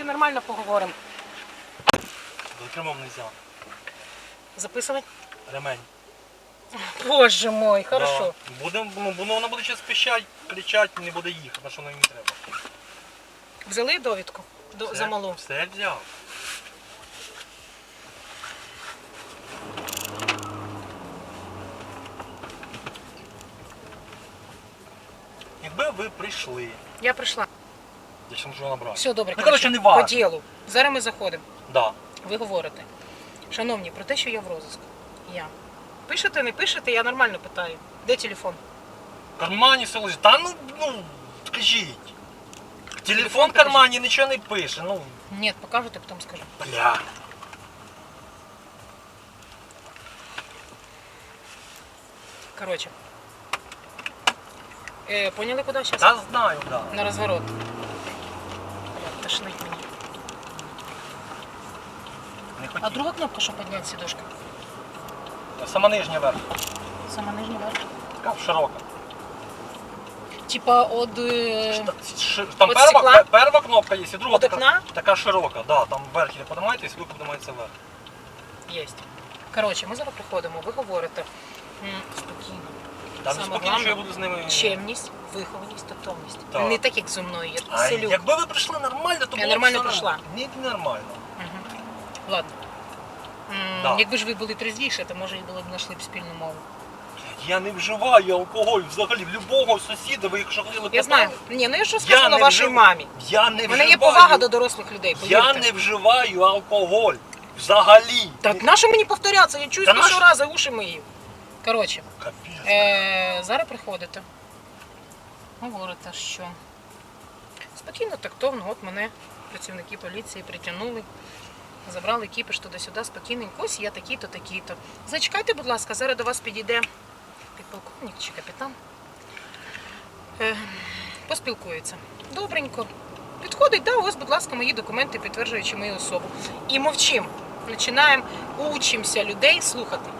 чи нормально поговоримо? Ремом нельзя. Записувати? Ремень. Боже мой, хорошо. Да. Будем, ну, ну, вона буде зараз пищать, кричати, не буде їхати, на що нам не треба. Взяли довідку до, Все- за малу? Все взяв. Якби ви прийшли, Я прийшла. Ще можу набрати. Все добре. Ну, коротше, не по ділу. Зараз ми заходимо. Да. Ви говорите. Шановні, про те, що я в розиску. Я. Пишете, не пишете, я нормально питаю. Де телефон? В кармані все лежить. Та ну, ну, скажіть. Телефон Телефон в кармані нічого не пише. Ну, Ні, покажете, потім скажу. бля. Коротше. Е, поняли, куди зараз? Та знаю, да. На розворот. Тошнить мені. Не А друга кнопка, що підняти сідушка? Сама нижня верх. Сама нижня верх. Така широка. Типа от. е, ши- Там От перва, стекла? пе- перва кнопка є, і друга От така, окна? така широка. Да, там вверх іде подимаєтесь, ви подимаєтеся вверх. Єсть. Коротше, ми зараз приходимо, ви говорите м, спокійно. Там не Саме спокійно, що я головне, буду з ними. Чемність, вихованість, тактовність. Так. Не так, як зі мною, я А якби ви прийшли нормально, то Я було б нормально все прийшла. Ні, нормально. Угу. Ладно. М, Да. Якби ж ви були трезвіше, то може і були б знайшли б спільну мову. Я не вживаю алкоголь взагалі. В любого сусіда, ви якщо хотіли Я знаю. Ні, ну я що Я сказала не вашій вжив- мамі. Я не У мене є повага до дорослих людей, Я повірте. не вживаю алкоголь. Взагалі. Так на що мені повторятися? Я чую Та з першого разу уші мої. Коротше, е, зараз приходите. Говорите, що спокійно, тактовно, от мене працівники поліції притягнули, забрали кіпіш туди-сюди, спокійненько. Ось я такий-то, такий-то. Зачекайте, будь ласка, зараз до вас підійде підполковник чи капітан. Е, поспілкується. Добренько. Підходить, да, ось, будь ласка, мої документи, підтверджуючи мою особу. І мовчим. Починаємо, учимося людей слухати.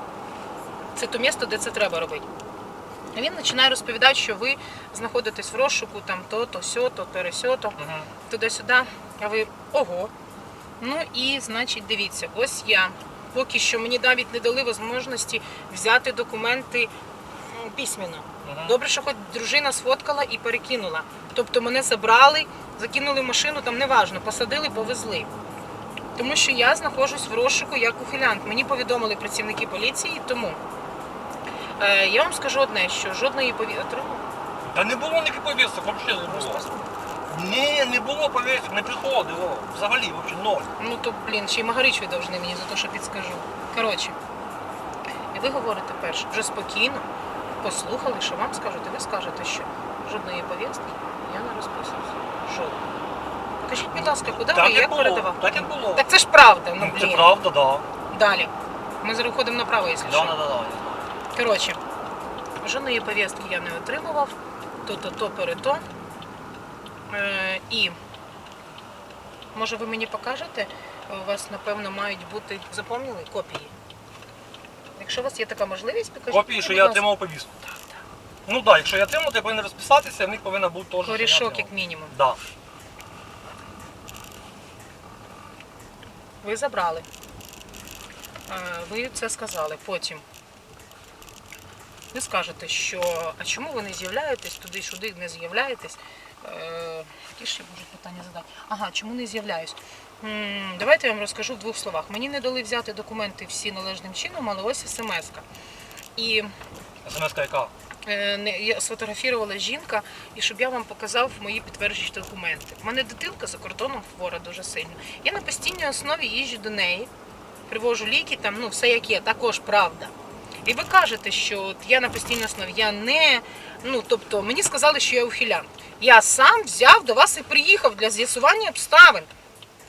Це то місто, де це треба робити. А він починає розповідати, що ви знаходитесь в розшуку, там то-то, сьо-то, пересьо-то, Мгм. туди-сюди. А ви ого. Ну і, значить, дивіться, ось я. Поки що мені навіть не дали можливості взяти документи письменно. Мгм. Добре, що хоч дружина сфоткала і перекинула. Тобто мене забрали, закинули в машину, там неважно, посадили, повезли. Тому що я знаходжусь в розшуку як ухилянт. Мені повідомили працівники поліції, тому е, я вам скажу одне, що жодної отримав. Та не було ніяких повісток, взагалі не було. Ні, не було повісток, не приходило. Взагалі, взагалі ноль. Ну то, блін, ще й Магарич ви мені за те, що підскажу. Коротше, і ви говорите перше, вже спокійно, послухали, що вам скажуть, і ви скажете, що жодної повістки я не розписуюся. Жодної. Покажіть, будь ласка, куди Так ви і як було, передавав? так і було. Так це ж правда, ну Ну, Це блін. правда, да. Далі. Ми зараз виходимо направо, якщо Да, що. да, да, да. Коротше, жодної повістки я не отримував, то-то, то перето. Е, і може ви мені покажете? У вас, напевно, мають бути запомнили копії. Якщо у вас є така можливість, покажіть. Копії, що я отримав повістку. Так, так. Ну так, да, якщо я отримав, то я повинен розписатися, в них повинна бути теж. Корішок, як мінімум. Да. Ви забрали. Е, Ви це сказали. Потім ви скажете, що а чому ви не з'являєтесь туди-сюди, не з'являєтесь? Е, Які ще можуть питання задати? Ага, чому не з'являюсь? Давайте я вам розкажу в двох словах. Мені не дали взяти документи всі належним чином, але ось смс-ка. І смс яка? е, не- я сфотографувала жінка, і щоб я вам показав мої підтверджуючі документи. У мене дитинка за кордоном хвора дуже сильно. Я на постійній основі їжджу до неї, привожу ліки, там, ну, все як є, також правда. І ви кажете, що от я на постійній основі, я не. Ну, тобто, мені сказали, що я ухилянт. Я сам взяв до вас і приїхав для з'ясування обставин.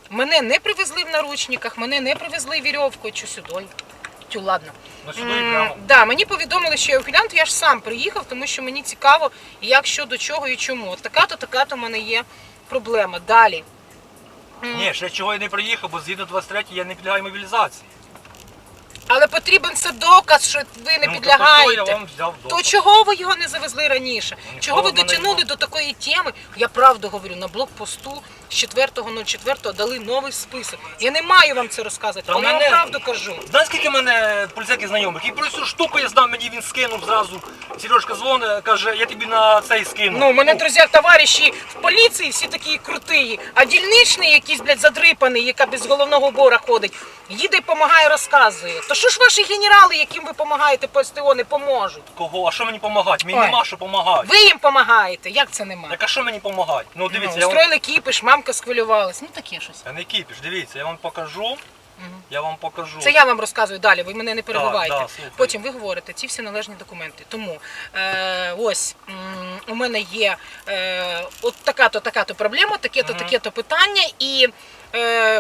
Мене не привезли в наручниках, мене не привезли вірьовкою чи сюди. Тю, ладно. Ну сюди і прямо. Да, мені повідомили, що я ухилянт, я ж сам приїхав, тому що мені цікаво, як що до чого і чому. От така-то, така-то в мене є проблема. Далі. Ні, ще чого я не приїхав, бо згідно 23 я не підлягаю мобілізації. Але потрібен це доказ, що ви не Ну, то підлягаєте. то я вам взяв То чого ви його не завезли раніше? Ніхто Чого ви мене дотягнули до такої теми? Я правду говорю, на блокпосту з 4.04 дали новий список. Я не маю вам це розказувати, Та але я вам правду кажу. Знаєш, скільки в мене поліцейських знайомих? І про цю штуку я знав, мені він скинув зразу. Сережка дзвонить, каже, я тобі на цей скину. Ну, у мене, друзі, товариші в поліції всі такі круті, а дільничний якийсь, блядь, задрипаний, яка без головного убора ходить, їде і допомагає, розказує. То що ж ваші генерали, яким ви допомагаєте по СТО, не поможуть? Кого? А що мені допомагати? Мені Ой. нема що допомагати. Ви їм допомагаєте, як це нема? Так а що мені допомагати? Ну дивіться, ну, я вам... устроїли кіпиш, мамка схвилювалась. Ну таке щось. Я не кіпіш, дивіться, я вам покажу. Я вам покажу. Це я вам розказую далі, ви мене не перебивайте. да, слухаю. Потім ви говорите ці всі належні документи. Тому е, ось м, у мене є е, от така-то, така-то проблема, таке-то, таке-то питання, і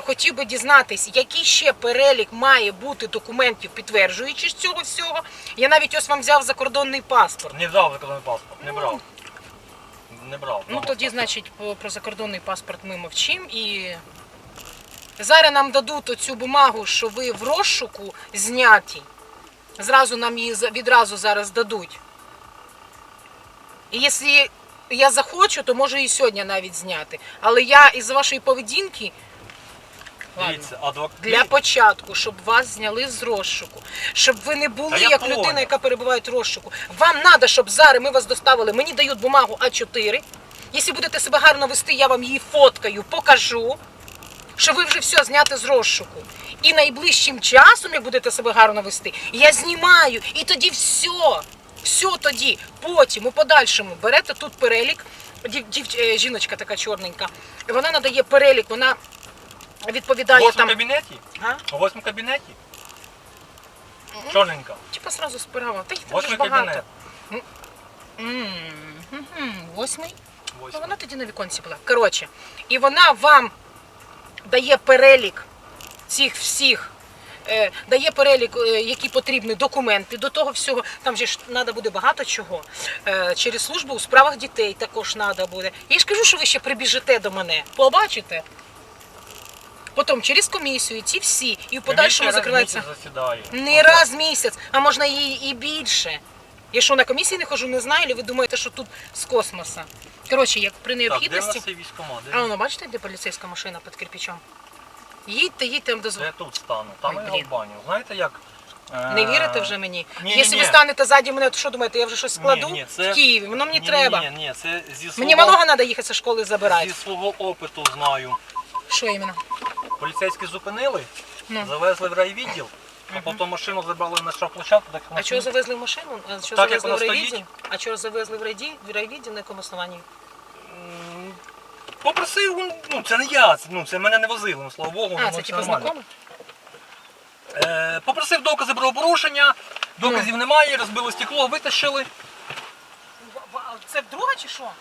хотів би дізнатись, який ще перелік має бути документів, підтверджуючи цього всього. Я навіть ось вам взяв закордонний паспорт. Не взяв закордонний паспорт, не брав. Не брав. Ну тоді, значить, про закордонний паспорт ми мовчимо і. Зараз нам дадуть оцю бумагу, що ви в розшуку зняті. Зразу нам її відразу зараз дадуть. І якщо я захочу, то можу і сьогодні навіть зняти. Але я із вашої поведінки. Ладно. Дивіться. Для початку, щоб вас зняли з розшуку, щоб ви не Та були я як понял. людина, яка перебуває в розшуку. Вам треба, щоб зараз ми вас доставили. Мені дають бумагу А4. Якщо будете себе гарно вести, я вам її фоткаю, покажу, що ви вже все зняти з розшуку. І найближчим часом, як будете себе гарно вести, я знімаю, і тоді все. Все тоді, потім, у подальшому берете тут перелік. Дів, дів, е, жіночка така чорненька. Вона надає перелік, вона відповідає восьмому там. кабінеті? А? У восьмому кабінеті? Чорненька. Типа сразу справа. Та їх там Восьмий багато. кабінет. М, мгм, Восьмий? Ну, Восьмий. вона тоді на віконці була. Коротше, і вона вам дає перелік цих всіх. е, Дає перелік, е, які потрібні документи до того всього. Там же ж треба буде багато чого. Е, Через службу у справах дітей також треба буде. Я ж кажу, що ви ще прибіжите до мене. Побачите. Потім через комісію, ці всі, і в подальшому закривається. засідає. Не раз в місяць, а можна і, і більше. Я що на комісії не хожу, не знаю, чи ви думаєте, що тут з космоса. Коротше, як при Так, де необхідності. військкомат? Де А він? воно бачите, де поліцейська машина під кирпичом? Їдьте, їдьте до я тут стану. Там Ой, я блін. в баню. Знаєте як? е, Не вірите вже мені? ні, Якщо ви ні. станете ззаді мене, то що думаєте, я вже щось складу Ні, ні, це- в Києві? Воно мені Ні, треба. Ні, ні, це зі свого, Мені малого треба їхати зі школи забирати. зі свого опиту знаю. Що іменно? Поліцейські зупинили, Ну. завезли в райвідділ, а потім машину забрали на штрафплощадку, так А чого завезли в машину? А що Так, як завезли в вона райвідділ? А чого завезли в райді- в райвідділ на якому основанні? Попросив, ну це не я, це, ну, це мене не возили, ну, слава Богу, А, ну, це типу нормально. знакомо? Е, попросив докази про порушення, доказів немає, розбили стекло, витащили. Це друга чи що?